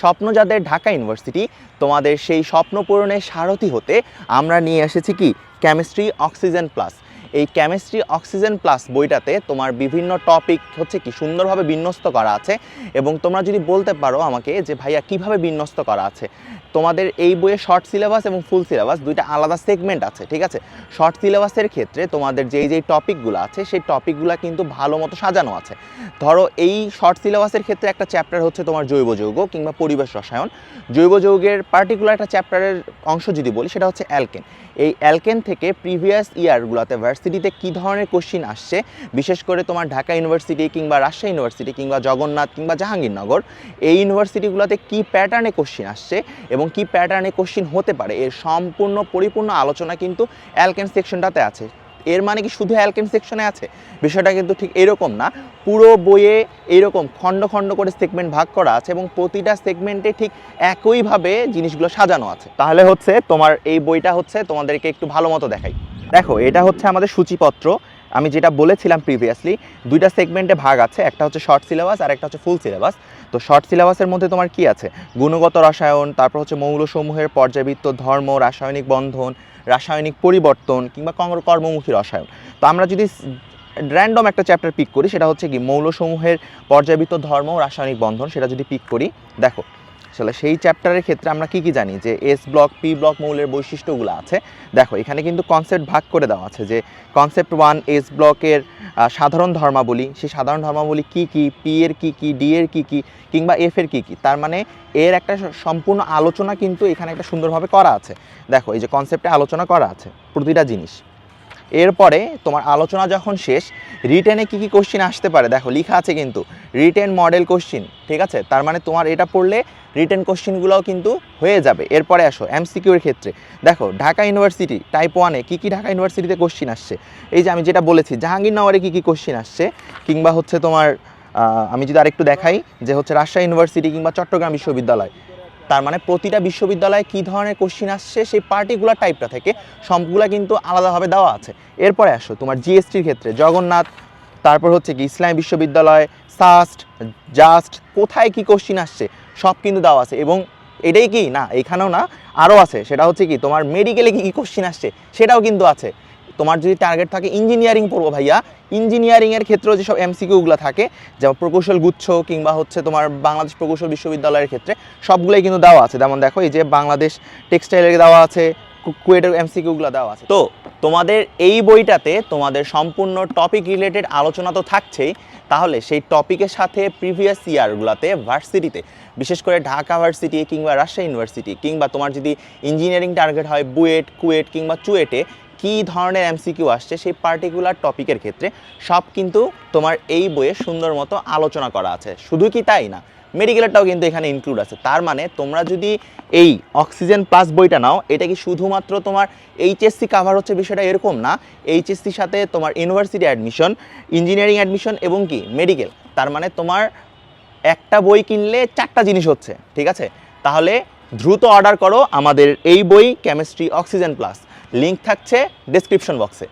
স্বপ্ন যাদের ঢাকা ইউনিভার্সিটি। তোমাদের সেই স্বপ্ন পূরণের সারথি হতে আমরা নিয়ে এসেছি কি? কেমিস্ট্রি অক্সিজেন প্লাস এই কেমিস্ট্রি অক্সিজেন প্লাস বইটাতে তোমার বিভিন্ন টপিক হচ্ছে কি, সুন্দরভাবে বিন্যস্ত করা আছে এবং তোমরা যদি বলতে পারো আমাকে যে ভাইয়া কীভাবে বিন্যস্ত করা আছে। তোমাদের এই বইয়ে শর্ট সিলেবাস এবং ফুল সিলেবাস দুইটা আলাদা সেগমেন্ট আছে, ঠিক আছে? শর্ট সিলেবাসের ক্ষেত্রে তোমাদের যেই যেই টপিকগুলো আছে, সেই টপিকগুলো কিন্তু ভালো মতো সাজানো আছে। ধরো এই শর্ট সিলেবাসের ক্ষেত্রে একটা চ্যাপ্টার হচ্ছে তোমার জৈব যৌগ কিংবা পরিবেশ রসায়ন। জৈব যৌগের পার্টিকুলার একটা চ্যাপ্টারের অংশ যদি বলি, সেটা হচ্ছে অ্যালকেন এই অ্যালকেন থেকে প্রিভিয়াস ইয়ারগুলোতে ভার্সিটিতে কী ধরনের কোশ্চিন আসছে? বিশেষ করে তোমার ঢাকা ইউনিভার্সিটি কিংবা রাজশাহী ইউনিভার্সিটি কিংবা জগন্নাথ কিংবা জাহাঙ্গীরনগর, এই ইউনিভার্সিটিগুলোতে কী প্যাটার্নে কোশ্চিন আসছে এবং কি প্যাটার্নে কোশ্চিন হতে পারে? এর সম্পূর্ণ, পরিপূর্ণ আলোচনা কিন্তু অ্যালকেন সেকশনটাতে আছে। এর মানে কি শুধু অ্যালকেম সেকশনে আছে? বিষয়টা কিন্তু ঠিক এরকম না। পুরো বইয়ে এরকম খণ্ড খণ্ড করে সেগমেন্ট ভাগ করা আছে এবং প্রতিটা সেগমেন্টে ঠিক একইভাবে জিনিসগুলো সাজানো আছে। তাহলে হচ্ছে তোমার এই বইটা হচ্ছে তোমাদেরকে একটু ভালো মতো দেখাই। দেখো, এটা হচ্ছে আমাদের সূচিপত্র। আমি যেটা বলেছিলাম প্রিভিয়াসলি দুইটা সেগমেন্টে ভাগ আছে, একটা হচ্ছে শর্ট সিলেবাস আর একটা হচ্ছে ফুল সিলেবাস তো শর্ট সিলেবাসের মধ্যে তোমার কি আছে? গুণগত রসায়ন, তারপর হচ্ছে মৌলসমূহের পর্যাবৃত্ত ধর্ম, রাসায়নিক বন্ধন, রাসায়নিক পরিবর্তন কিংবা কর্ম- কর্মমুখী রসায়ন। তো আমরা যদি র্যান্ডম একটা চ্যাপ্টার পিক করি, সেটা হচ্ছে কি, মৌলসমূহের পর্যাবৃত্ত ধর্ম, রাসায়নিক বন্ধন, সেটা যদি পিক করি, দেখো আসলে সেই চ্যাপ্টারের ক্ষেত্রে আমরা কি কি জানি? যে এস ব্লক পি ব্লক মৌলের বৈশিষ্ট্যগুলো আছে। দেখো, এখানে কিন্তু কনসেপ্ট ভাগ করে দেওয়া আছে যে কনসেপ্ট ওয়ান এস ব্লকের সাধারণ ধর্মাবলী, সেই সাধারণ ধর্মাবলী কি কি? পি এর কি কি? ডি এর কি কি? কিংবা এফ এর কি কি? তার মানে এর একটা সম্পূর্ণ আলোচনা কিন্তু এখানে একটা সুন্দরভাবে করা আছে। দেখো, এই যে কনসেপ্টে আলোচনা করা আছে প্রতিটা জিনিস। এরপরে তোমার আলোচনা যখন শেষ রিটেনে কি কি কোশ্চিন আসতে পারে? দেখো, লেখা আছে কিন্তু রিটেন মডেল কোশ্চিন ঠিক আছে? তার মানে তোমার এটা পড়লে রিটেন কোশ্চিনগুলোও কিন্তু হয়ে যাবে। এরপরে আসো এমসিকিউর ক্ষেত্রে। দেখো, ঢাকা ইউনিভার্সিটি টাইপ ওয়ানে কী কী ঢাকা ইউনিভার্সিটিতে কোশ্চিন আসছে? এই যে আমি যেটা বলেছি, জাহাঙ্গীরনগরে কী কী কোশ্চিন আসছে? কিংবা হচ্ছে তোমার আমি যদি আরেকটু দেখাই, যে হচ্ছে রাজশাহী ইউনিভার্সিটি কিংবা চট্টগ্রাম বিশ্ববিদ্যালয়। তার মানে প্রতিটা বিশ্ববিদ্যালয়ে কী ধরনের কোশ্চিন আসছে, সেই পার্টিকুলার টাইপটা থেকে সবগুলা কিন্তু আলাদাভাবে দেওয়া আছে। এরপরে আসো, তোমার জিএসটির ক্ষেত্রে, জগন্নাথ, তারপর হচ্ছে কি ইসলামী বিশ্ববিদ্যালয় সাস্ট জাস্ট কোথায় কি কোশ্চিন আসছে, সব কিন্তু দেওয়া আছে। এবং এটাই কি? না, এখানেও না, আরও আছে। সেটা হচ্ছে কি, তোমার মেডিকেলে কি কি কোশ্চিন আসছে, সেটাও কিন্তু আছে। তোমার যদি টার্গেট থাকে ইঞ্জিনিয়ারিং পড়ব ভাইয়া। ইঞ্জিনিয়ারিংয়ের ক্ষেত্রেও যেসব এমসিকিউগুলো থাকে, যেমন প্রকৌশল গুচ্ছ কিংবা হচ্ছে তোমার বাংলাদেশ প্রকৌশল বিশ্ববিদ্যালয়ের ক্ষেত্রে, সবগুলোই কিন্তু দেওয়া আছে। যেমন দেখো, এই যে বাংলাদেশ টেক্সটাইলের দেওয়া আছে কুয়েটের এমসিকিউগুলো দেওয়া আছে। তো তোমাদের এই বইটাতে তোমাদের সম্পূর্ণ টপিক রিলেটেড আলোচনা তো থাকছেই। তাহলে সেই টপিকের সাথে প্রিভিয়াস ইয়ারগুলোতে ভার্সিটিতে বিশেষ করে ঢাকা ভার্সিটি কিংবা রাজশাহী ইউনিভার্সিটি কিংবা তোমার যদি ইঞ্জিনিয়ারিং টার্গেট হয় বুয়েট, কুয়েট কিংবা চুয়েটে কী ধরনের এমসিকিউ আসছে সেই পার্টিকুলার টপিকের ক্ষেত্রে সব কিন্তু তোমার এই বইয়ে সুন্দর মতো আলোচনা করা আছে। শুধু কি তাই না মেডিকেলেরটাও কিন্তু এখানে ইনক্লুড আছে। তার মানে তোমরা যদি এই অক্সিজেন প্লাস বইটা নাও, এটা কি শুধুমাত্র তোমার এইচএসসি কাভার হচ্ছে বিষয়টা এরকম না? এইচএসসির সাথে তোমার ইউনিভার্সিটি অ্যাডমিশন ইঞ্জিনিয়ারিং অ্যাডমিশন এবং কি মেডিকেল তার মানে তোমার একটা বই কিনলে চারটা জিনিস হচ্ছে, ঠিক আছে? তাহলে দ্রুত অর্ডার করো আমাদের এই বই কেমিস্ট্রি অক্সিজেন প্লাস লিংক থাকছে ডেসক্রিপশন বক্সে